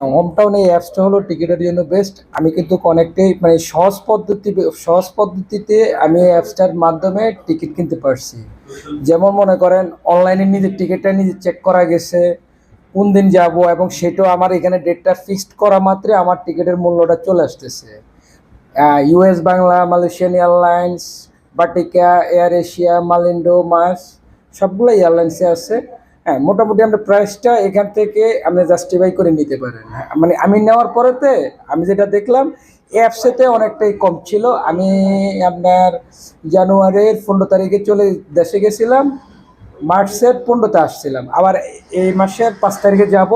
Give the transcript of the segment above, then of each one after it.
Home town এই অ্যাপসটা হলো টিকিটের জন্য বেস্ট আমি কিন্তু অনেকটাই মানে সহজ পদ্ধতি, সহজ পদ্ধতিতে আমি এই অ্যাপসটার মাধ্যমে টিকিট কিনতে পারছি। যেমন মনে করেন অনলাইনে নিজের টিকিটটা নিজে চেক করা গেছে, কোন দিন যাব এবং সেটাও আমার এখানে ডেটটা ফিক্সড করা মাত্রে আমার টিকিটের মূল্যটা চলে আসতেছে। US Bangla, Malaysian airlines Batik, air Asia, Malindo মাস সবগুলো এয়ারলাইন্সে আছে। হ্যাঁ মোটামুটি আমরা প্রাইসটা এখান থেকে আপনি জাস্টিফাই করে নিতে পারেন। হ্যাঁ, মানে আমি নেওয়ার পরেতে আমি যেটা দেখলাম অ্যাপসেতে অনেকটাই কম ছিল। আমি আপনার জানুয়ারির পনেরো তারিখে চলে দেশে গেছিলাম মার্চের পনেরোতে আসছিলাম। আবার এই মাসের পাঁচ তারিখে যাব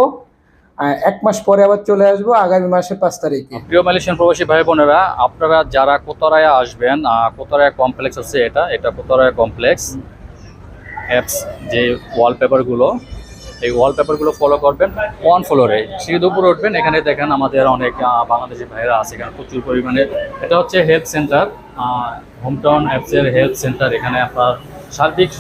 এক মাস পরে আবার চলে আসব আগামী মাসের পাঁচ তারিখে। প্রিয় মালয়েশিয়ান প্রবাসী ভাই বোনেরা আপনারা যারা কোতরায় আসবেন কোতরায় কমপ্লেক্স আছে এটা এটা কোতরায় কমপ্লেক্স। অ্যাপস যে ওয়ালপেপারগুলো এই ওয়ালপেপারগুলো ফলো করবেন ওয়ান ফ্লোরে উপরে উঠবেন, এখানে দেখেন আমাদের অনেক বাংলাদেশি ভাইরা আছে এখানে, প্রচুর পরিমাণে। এটা হচ্ছে হেলথ সেন্টার হোমটাউন অ্যাপসের হেলথ সেন্টার এখানে আপনার সার্বিক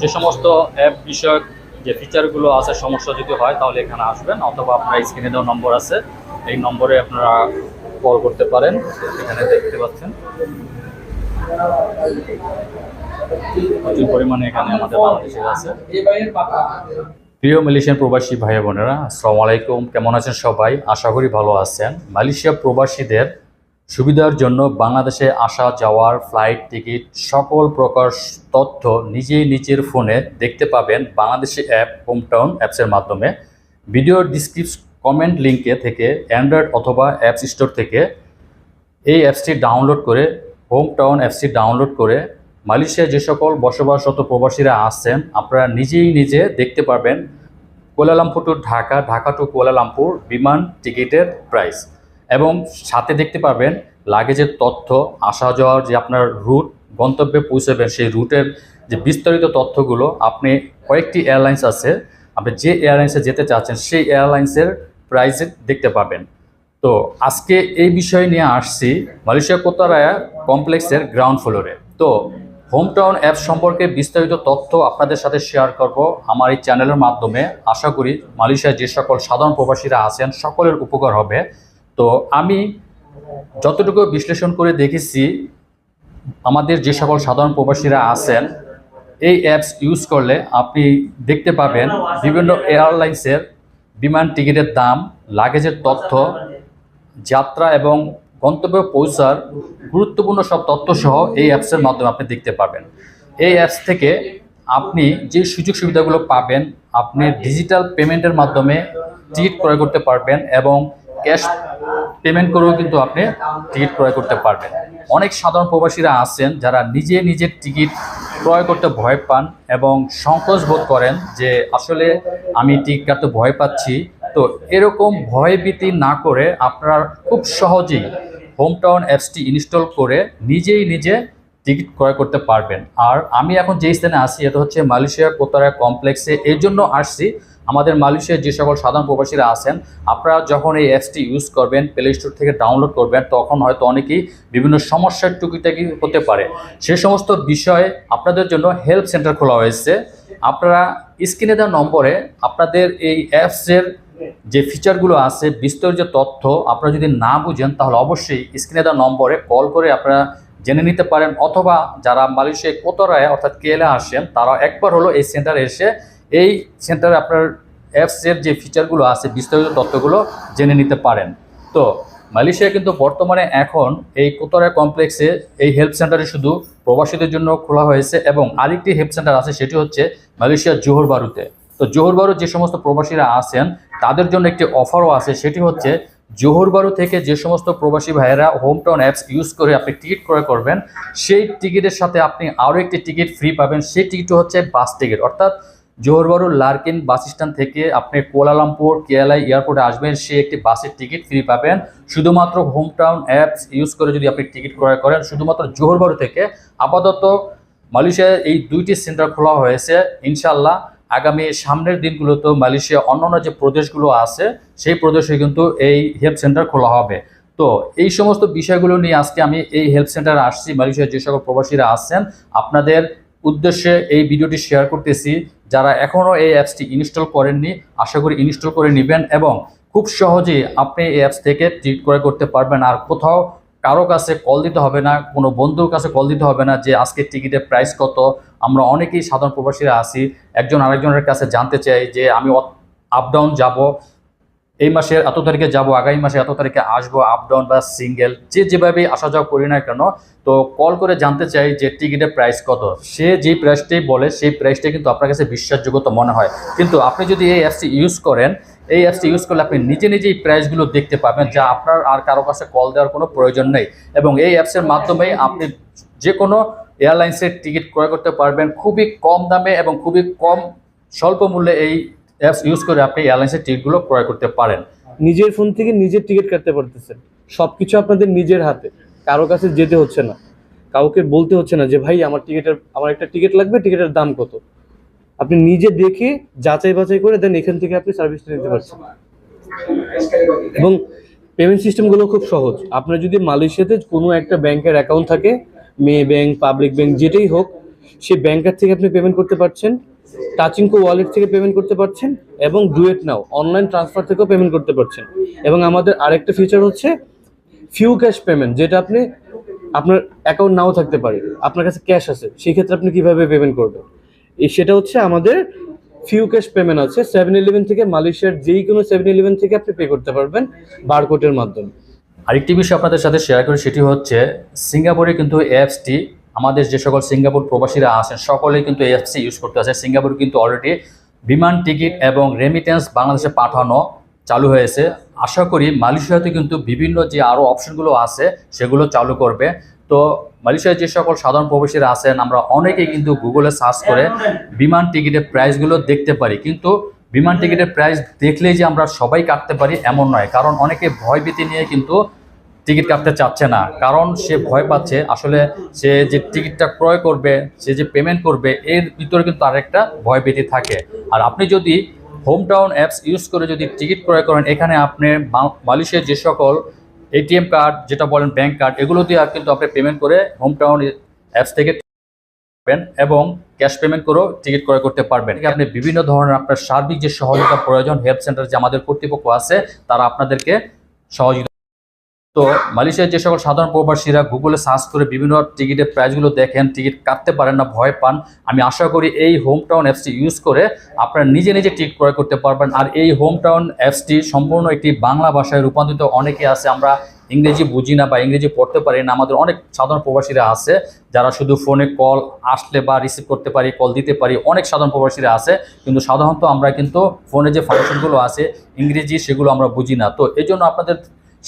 যে সমস্ত অ্যাপ বিষয়ক যে ফিচারগুলো আছে, সমস্যা যদি হয়, তাহলে এখানে আসবেন, অথবা আপনার স্ক্রিনে দেওয়া নম্বর আছে। এই নম্বরে আপনারা কল করতে পারেন, এখানে দেখতে পাচ্ছেন। প্রচুর পরিমাণে এখানে আমাদের বাংলাদেশের আছে। প্রিয় মালয়েশিয়ান প্রবাসী ভাই বোনেরা, আসসালামু আলাইকুম। কেমন আছেন সবাই? আশা করি ভালো আছেন। মালয়েশিয়া প্রবাসীদের সুবিধার জন্য বাংলাদেশে আসা, যাওয়ার ফ্লাইট, টিকিট, সকল প্রকার তথ্য নিজেই নিজের ফোনে দেখতে পাবেন বাংলাদেশি অ্যাপ, হোমটাউন অ্যাপসের মাধ্যমে। ভিডিও ডিসক্রিপস কমেন্ট লিঙ্কে থেকে, অ্যান্ড্রয়েড অথবা অ্যাপস স্টোর থেকে এই অ্যাপসটি ডাউনলোড করে হোম টাউন অ্যাপসটি ডাউনলোড করে মালয়েশিয়ায় যে সকল বসবাসরত প্রবাসীরা আছেন আপনারা নিজেই নিজে দেখতে পারবেন Kuala Lumpur to Dhaka Dhaka to Kuala Lumpur বিমান টিকিটের প্রাইস এবং সাথে দেখতে পারবেন লাগেজের তথ্য, আসা যাওয়ার যে আপনার রুট গন্তব্যে পৌঁছাবেন সেই রুটের যে বিস্তারিত তথ্যগুলো, আপনি কয়েকটি এয়ারলাইন্স আছে, আপনি যে এয়ারলাইন্সে যেতে চাচ্ছেন, সেই এয়ারলাইন্সের প্রাইস দেখতে পাবেন। তো আজকে এই বিষয় নিয়ে আসছি মালয়েশিয়া কোতারায়া কমপ্লেক্সের গ্রাউন্ড ফ্লোরে তো হোম টাউন অ্যাপ সম্পর্কে বিস্তারিত তথ্য আপনাদের সাথে শেয়ার করব আমার এই চ্যানেলের মাধ্যমে। আশা করি মালয়েশিয়ায় যে সকল সাধারণ প্রবাসীরা আছেন, সকলের উপকার হবে। তো আমি যতটুকু বিশ্লেষণ করে দেখেছি, আমাদের যে সকল সাধারণ প্রবাসীরা আছেন, এই অ্যাপস ইউজ করলে আপনি দেখতে পাবেন বিভিন্ন এয়ারলাইন্সের বিমান টিকিটের দাম লাগেজের তথ্য, যাত্রা এবং গন্তব্যে পৌঁছার গুরুত্বপূর্ণ সব তথ্য সহ এই অ্যাপসের মাধ্যমে আপনি দেখতে পাবেন এই অ্যাপস থেকে আপনি যে সুযোগ সুবিধাগুলো পাবেন, আপনি ডিজিটাল পেমেন্টের মাধ্যমে টিকিট ক্রয় করতে পারবেন এবং ক্যাশ পেমেন্ট করেও কিন্তু আপনি টিকিট ক্রয় করতে পারবেন। অনেক সাধারণ প্রবাসীরা আছেন যারা নিজে নিজের টিকিট ক্রয় করতে ভয় পান এবং সংকোচ বোধ করেন যে আসলে আমি টিকিট কাটতে ভয় পাচ্ছি। তো এরকম ভয়ভীতি না করে আপনারা খুব সহজেই হোম টাউন অ্যাপসটি ইনস্টল করে নিজেই নিজে টিকিট ক্রয় করতে পারবেন। আর আমি এখন যেই স্থানে আসি এটা হচ্ছে মালয়েশিয়া কোতারা কমপ্লেক্সে। এই জন্য আসছি। আমাদের মালয়েশিয়ার যে সকল সাধারণ প্রবাসীরা আছেন, আপনারা যখন এই অ্যাপসটি ইউজ করবেন প্লে স্টোর থেকে ডাউনলোড করবেন, তখন হয়তো অনেকেই বিভিন্ন সমস্যার টুকিটাকি হতে পারে। সে সমস্ত বিষয়ে আপনাদের জন্য হেল্প সেন্টার খোলা হয়েছে। আপনারা স্ক্রিনে দেওয়া নম্বরে আপনাদের এই অ্যাপসের যে ফিচারগুলো আছে, বিস্তারিত তথ্য আপনারা যদি না বুঝেন, তাহলে অবশ্যই স্ক্রিনে দেওয়া নম্বরে কল করে আপনারা জেনে নিতে পারেন। অথবা যারা মালয়েশিয়ায় কোতরায়, অর্থাৎ কেলে আসেন, তারা একবার হলো এই সেন্টারে এসে এই সেন্টারে আপনার অ্যাপসের যে ফিচারগুলো আছে, বিস্তারিত তথ্যগুলো জেনে নিতে পারেন। তো মালয়েশিয়া কিন্তু বর্তমানে এখন এই কোতরা কমপ্লেক্সে এই হেল্প সেন্টারে শুধু প্রবাসীদের জন্য খোলা হয়েছে এবং আরেকটি হেল্প সেন্টার আছে, সেটি হচ্ছে মালয়েশিয়ার জোহর বারুতে। তো জোহর বারু যে সমস্ত প্রবাসীরা আছেন, তাদের জন্য একটি অফারও আছে, সেটি হচ্ছে জোহরবারু থেকে যে সমস্ত প্রবাসী ভাইয়েরা হোম টাউন অ্যাপস ইউজ করে আপনি টিকিট ক্রয় করবেন, সেই টিকিটের সাথে আপনি আরও একটি টিকিট ফ্রি পাবেন। সেই টিকিট হচ্ছে বাস টিকিট অর্থাৎ জোহরবারু লার্কিন বাস স্ট্যান্ড থেকে আপনি কুয়ালালামপুর কেয়ালাই এয়ারপোর্টে আসবেন, সে একটি বাসের টিকিট ফ্রি পাবেন। শুধুমাত্র হোম টাউন অ্যাপস ইউজ করে যদি আপনি টিকিট ক্রয় করেন, শুধুমাত্র জোহরবারু থেকে আপাতত মালয়েশিয়ায় এই দুইটি সেন্টার খোলা হয়েছে। ইনশাল্লাহ আগামী সামনের দিনগুলোতে মালয়েশিয়া অন্যান্য যে প্রদেশগুলো আছে, সেই প্রদেশে কিন্তু এই হেল্প সেন্টার খোলা হবে। তো এই সমস্ত বিষয়গুলো নিয়ে আজকে আমি এই হেল্প সেন্টারে আসছি, মালয়েশিয়ার যে সকল প্রবাসীরা আসছেন আপনাদের উদ্দেশ্যে এই ভিডিওটি শেয়ার করতেছি। যারা এখনও এই অ্যাপসটি ইনস্টল করেননি, আশা করি ইনস্টল করে নেবেন এবং খুব সহজেই আপনি এই অ্যাপস থেকে ট্রিট ক্রয় করতে পারবেন। আর কোথাও কারও কাছে কল দিতে হবে না, কোনো বন্ধুর কাছে কল দিতে হবে না যে আজকে টিকিটের প্রাইস কত। আমরা অনেকেই সাধারণ প্রবাসীরা আছি, একজন আরেকজনের কাছে জানতে চাই যে আমি আপ ডাউন যাব, এই মাসের এত তারিখে যাব, আগামী মাসে এত তারিখে আসব আপ ডাউন বা সিঙ্গেল যে যেভাবে আসা যাওয়া করি না কেন, তো কল করে জানতে চাই যে টিকিটের প্রাইস কত। সে যে প্রাইসটাই বলে, সেই প্রাইসটাই কিন্তু আপনার কাছে বিশ্বাসযোগ্যতা মনে হয়। কিন্তু আপনি যদি এই অ্যাপসটি ইউজ করেন এই অ্যাপসটি ইউজ করলে আপনি নিজে নিজেই প্রাইসগুলো দেখতে পাবেন যা আপনার আর কারও কাছে কল দেওয়ার কোনো প্রয়োজন নেই। এবং এই অ্যাপসের মাধ্যমেই আপনি যে কোনো এয়ারলাইন্সের টিকিট ক্রয় করতে পারবেন। খুবই কম দামে এবং খুবই কম স্বল্প মূল্যে এই অ্যাপস ইউজ করে আপনি এয়ারলাইন্সের টিকিটগুলো ক্রয় করতে পারেন। নিজের ফোন থেকে নিজের টিকিট কাটতে পারতেছেন। সব কিছু আপনাদের নিজের হাতে। কারও কাছে যেতে হচ্ছে না। কাউকে বলতে হচ্ছে না যে, ভাই, আমার টিকিটের আমার একটা টিকিট লাগবে টিকিটের দাম কত? আপনি নিজে দেখে যাচাই বাছাই করে দেন এখান থেকে আপনি সার্ভিসটা নিতে পারছেন। এবং পেমেন্ট সিস্টেমগুলো খুব সহজ। আপনার যদি মালয়েশিয়াতে কোনো একটা ব্যাংকের অ্যাকাউন্ট থাকে মে ব্যাংক পাবলিক ব্যাংক, যেটাই হোক, সে ব্যাংকার থেকে আপনি পেমেন্ট করতে পারছেন, টাচিংকো ওয়ালেট থেকে পেমেন্ট করতে পারছেন এবং ডুয়েট নাও অনলাইন ট্রান্সফার থেকেও পেমেন্ট করতে পারছেন। এবং আমাদের আরেকটা ফিচার হচ্ছে ফিউ ক্যাশ পেমেন্ট যেটা আপনি, আপনার অ্যাকাউন্ট নাও থাকতে পারে, আপনার কাছে ক্যাশ আছে, সেই ক্ষেত্রে আপনি কীভাবে পেমেন্ট করবেন? সেটা হচ্ছে আমাদের ফিউ ক্যাশ পেমেন্ট আছে। সেভেন ইলেভেন থেকে মালয়েশিয়ার যেই কোনো সেভেন ইলেভেন থেকে আপনি পে করতে পারবেন বারকোডের মাধ্যমে। আরেকটি বিষয় আপনাদের সাথে শেয়ার করি, সেটি হচ্ছে সিঙ্গাপুরে কিন্তু অ্যাপসটি আমাদের যে সকল সিঙ্গাপুর প্রবাসীরা আছেন, সকলেই কিন্তু অ্যাপসটি ইউজ করতে আছে সিঙ্গাপুর কিন্তু অলরেডি বিমান টিকিট এবং রেমিটেন্স বাংলাদেশে পাঠানো চালু হয়েছে। আশা করি মালয়েশিয়াতে কিন্তু বিভিন্ন যে আরও অপশনগুলো আছে, সেগুলো চালু করবে। তো মালয়েশিয়ায় যে সকল সাধারণ প্রবাসীরা আছেন, আমরা অনেকেই কিন্তু গুগলে সার্চ করে বিমান টিকিটের প্রাইসগুলো দেখতে পারি। কিন্তু বিমান টিকিটের প্রাইস দেখলেই যে আমরা সবাই কাটতে পারি এমন নয়। কারণ অনেকে ভয়ভীতি নিয়ে কিন্তু টিকিট কাটতে চাচ্ছে না। কারণ সে ভয় পাচ্ছে, আসলে সে যে টিকিটটা ক্রয় করবে, সে যে পেমেন্ট করবে, এর ভিতরে কিন্তু আরেকটা ভয়ভীতি থাকে। আর আপনি যদি হোম টাউন অ্যাপস ইউজ করে যদি টিকিট ক্রয় করেন, এখানে আপনি মালয়েশিয়ার যে সকল এটিএম কার্ড যেটা বলেন ব্যাঙ্ক কার্ড এগুলো দিয়ে কিন্তু আপনি পেমেন্ট করে হোম টাউন অ্যাপস থেকে পারবেন এবং ক্যাশ পেমেন্ট করেও টিকিট ক্রয় করতে পারবেন। আপনি বিভিন্ন ধরনের আপনার সার্বিক যে সহযোগিতা প্রয়োজন হেলথ সেন্টার যে আমাদের কর্তৃপক্ষ আছে, তারা আপনাদেরকে সহযোগিতা তো মালয়েশিয়ার যে সকল সাধারণ প্রবাসীরা গুগলে সার্চ করে বিভিন্ন টিকিটের প্রাইসগুলো দেখেন, টিকিট কাটতে পারেন না, ভয় পান, আমি আশা করি এই হোম টাউন অ্যাপসটি ইউজ করে আপনারা নিজে নিজে টিকিট ক্রয় করতে পারবেন। আর এই হোম টাউন অ্যাপসটি সম্পূর্ণ একটি বাংলা ভাষায় রূপান্তরিত, অনেকে আছে আমরা ইংরেজি বুঝি না বা ইংরেজি পড়তে পারি না, আমাদের অনেক সাধারণ প্রবাসীরা আছে যারা শুধু ফোনে কল আসলে বা রিসিভ করতে পারি কল দিতে পারি, অনেক সাধারণ প্রবাসীরা আছে। কিন্তু সাধারণত আমরা কিন্তু ফোনে যে ফাংশনগুলো আছে, ইংরেজি সেগুলো আমরা বুঝি না। তো এই জন্য আপনাদের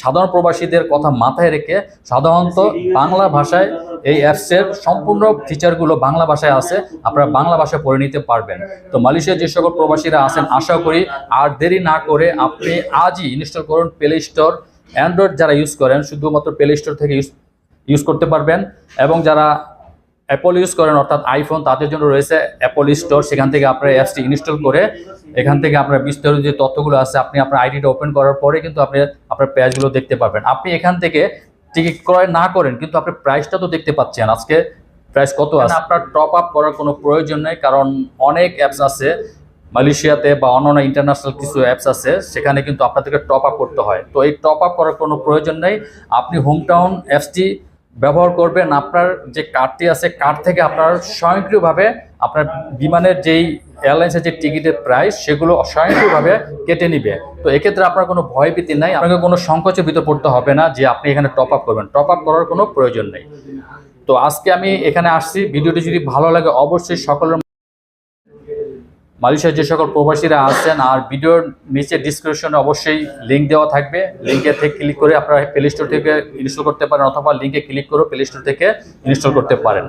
সাধারণ প্রবাসীদের কথা মাথায় রেখে সাধারণত বাংলা ভাষায় এই অ্যাপসের সম্পূর্ণ ফিচারগুলো বাংলা ভাষায় আছে, আপনারা বাংলা ভাষায় পড়ে নিতে পারবেন। তো মালয়েশিয়ার যে সকল প্রবাসীরা আছেন, আশা করি আর দেরি না করে আপনি আজই ইনস্টল করুন প্লে স্টোর অ্যান্ড্রয়েড যারা ইউজ করেন, শুধুমাত্র প্লে স্টোর থেকে ইউজ ইউজ করতে পারবেন। এবং যারা অ্যাপল ইউজ করেন অর্থাৎ আইফোন তাদের জন্য রয়েছে অ্যাপল স্টোর সেখান থেকে আপনার অ্যাপসটি ইনস্টল করে এখান থেকে আপনার বিস্তারিত যে তথ্যগুলো আছে আপনি আপনার আইডিটা ওপেন করার পরে কিন্তু আপনি আপনার প্রাইসগুলো দেখতে পাবেন আপনি এখান থেকে টিকিট ক্রয় না করেন কিন্তু আপনি প্রাইসটা তো দেখতে পাচ্ছেন। আজকে প্রাইস কত আছে? আপনার টপ আপ করার কোনো প্রয়োজন নেই কারণ অনেক অ্যাপস আছে মালয়েশিয়াতে বা অন্যান্য ইন্টারন্যাশনাল কিছু অ্যাপস আছে সেখানে কিন্তু আপনাদেরকে টপ আপ করতে হয়। তো এই টপ আপ করার কোনো প্রয়োজন নেই। আপনি হোম টাউন অ্যাপসটি ব্যবহার করবেন, আপনার যে কার্ডটি আছে, কার্ড থেকে আপনার স্বয়ংক্রিয়ভাবে আপনার বিমানের যেই এয়ারলাইন্সের যে টিকিটের প্রাইস, সেগুলো স্বয়ংক্রিয়ভাবে কেটে নিবে। তো এক্ষেত্রে আপনার কোনো ভয়ভীতি নাই, আপনাকে কোনো সংকোচে ভিতর পড়তে হবে না যে আপনি এখানে টপ আপ করবেন। টপ আপ করার কোনো প্রয়োজন নেই। তো আজকে আমি এখানে আসছি। ভিডিওটি যদি ভালো লাগে, অবশ্যই সকলের মালয়েশিয়ার যে সকল প্রবাসীরা আসছেন আর ভিডিওর নিচে ডিসক্রিপশনে অবশ্যই লিঙ্ক দেওয়া থাকবে। লিঙ্কে থেকে ক্লিক করে আপনারা প্লে স্টোর থেকে ইনস্টল করতে পারেন, অথবা লিঙ্কে ক্লিক করে প্লে স্টোর থেকে ইনস্টল করতে পারেন।